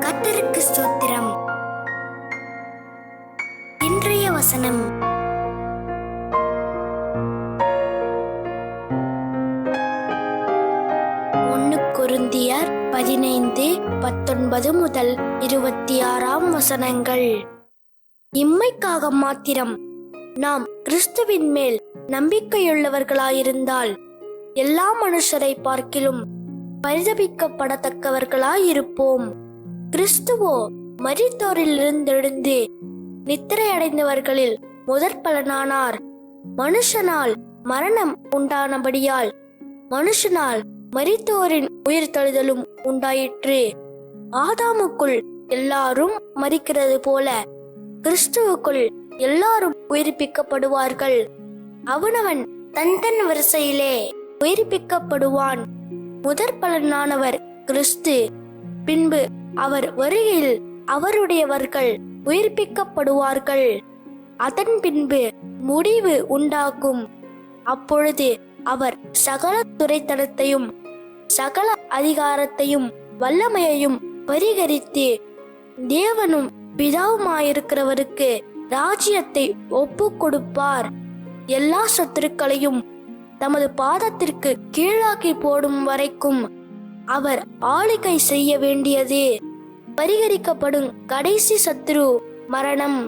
கத்தருக்கு ஸ்தோத்திரம். இன்றைய வசனம். ஒன்னு பதினைந்து பத்தொன்பது முதல் இருபத்தி ஆறாம் வசனங்கள். இம்மைக்காக மாத்திரம் நாம் கிறிஸ்துவின் மேல் நம்பிக்கையுள்ளவர்களாயிருந்தால் எல்லா மனுஷரை பார்க்கிலும் பரிதபிக்கப்படத்தக்கவர்களாயிருப்போம். கிறிஸ்துவோ மரித்தோரிலிருந்தெழுந்து நித்திரையடைந்தவர்களில் முதற் பலனானார் மனுஷனால் மரணம் உண்டானபடியால் மனுஷனால் மரித்தோரின் தழுதலும் உண்டாயிற்று. ஆதாமுக்குள் எல்லாரும் மறிக்கிறது போல கிறிஸ்துவுக்குள் எல்லாரும் உயிர்ப்பிக்கப்படுவார்கள். அவனவன் தன் தன் வரிசையிலே உயிர்ப்பிக்கப்படுவான். முதற் பலனானவர் கிறிஸ்து. பின்பு அவர் வருகையில் அவருடையவர்கள் உயிர்ப்பிக்கப்படுவார்கள். அதன் பின்பு முடிவு உண்டாகும். அப்பொழுது அவர் சகல துறைத்தனத்தையும் சகல அதிகாரத்தையும் வல்லமையையும் பரிகரித்து தேவனும் பிதாவுமாயிருக்கிறவருக்கு ராஜ்யத்தை ஒப்பு கொடுப்பார் எல்லா சத்துருக்களையும் தமது பாதத்திற்கு கீழாக்கி போடும் வரைக்கும் அவர் ஆளுகை செய்ய வேண்டியது. பரிகரிக்கப்படும் கடைசி சத்ரு மரணம்.